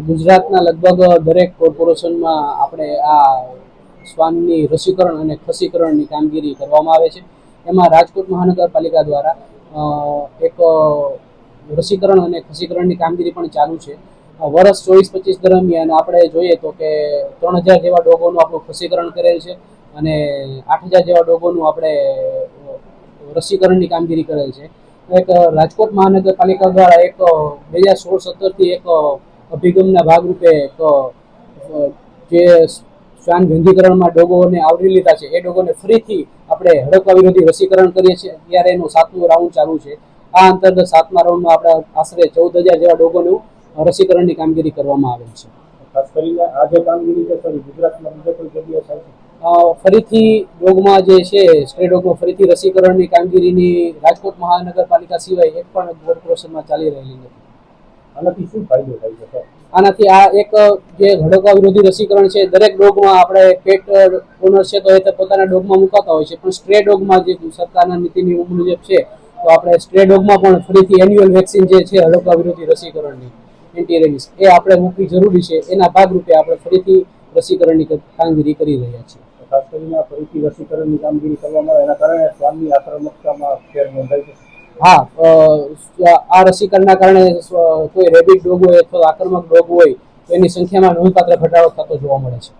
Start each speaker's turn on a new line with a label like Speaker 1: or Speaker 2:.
Speaker 1: ગુજરાતના લગભગ દરેક કોર્પોરેશનમાં આપણે આ શ્વાનની રસીકરણ અને ખસીકરણની કામગીરી કરવામાં આવે છે. એમાં રાજકોટ મહાનગરપાલિકા દ્વારા એક રસીકરણ અને ખસીકરણની કામગીરી પણ ચાલુ છે. વર્ષ ચોવીસ પચીસ દરમિયાન આપણે જોઈએ તો કે ત્રણ હજાર જેવા ડોગોનું આપણું ખસીકરણ કરેલ છે અને આઠ હજાર જેવા ડોગોનું આપણે રસીકરણની કામગીરી કરેલ છે. એક, રાજકોટ મહાનગરપાલિકા દ્વારા એક, બે હજાર સોળ સત્તરથી એક અભિગમના ભાગરૂપે તો જે શ્વાન વિંધીકરણમાં ડોગોને આવરી લીધા છે એ ડોગોને ફરીથી આપણે હડકવા વિરોધી રસીકરણ કરીએ છીએ. ત્યારે એનું સાતમું રાઉન્ડ ચાલુ છે. આ અંતર્ગત સાતમા રાઉન્ડમાં આપણે આશરે ચૌદ હજાર જેવા ડોગોનું રસીકરણની કામગીરી કરવામાં આવેલ છે.
Speaker 2: ખાસ કરીને આ જે કામગીરી છે ખરી ગુજરાતમાં બીજે કોઈ જગ્યાએ થાય છે?
Speaker 1: ફરીથી ડોગમાં જે છે સ્ટ્રે ડોગમાં ફરીથી રસીકરણની કામગીરીની રાજકોટ મહાનગરપાલિકા સિવાય એક પણ કોર્પોરેશનમાં ચાલી રહેલી નથી.
Speaker 2: આનાથી શું ફાયદો થાય છે?
Speaker 1: આનાથી આ એક જે હડકવા વિરોધી રસીકરણ છે દરેક ડોગમાં આપણે પેટ ઓનર છે તો એ તો પોતાના ડોગમાં મુકાતા હોય છે. પણ સ્ટ્રે ડોગમાં જે સરકારના નીતિ નિયમ મુજબ છે તો આપણે સ્ટ્રે ડોગમાં પણ ફરીથી એન્યુઅલ વેક્સિન જે છે હડકા વિરોધી રસીકરણની એન્ટીરેબિસ એ આપણે મૂકવી જરૂરી છે. એના ભાગરૂપે આપણે ફરીથી રસીકરણની કામગીરી કરી રહ્યા છીએ.
Speaker 2: ખાસ કરીને ફરીથી રસીકરણની કામગીરી કરવામાં એના કારણે શ્વાનની આક્રમકતામાં ફેર નોંધાય છે
Speaker 1: હા આ રસીકરણના કારણે કોઈ રેબિડ ડોગ હોય અથવા આક્રમક ડોગ હોય, તો એની સંખ્યામાં નોંધપાત્ર ઘટાડો થતો જોવા મળે છે.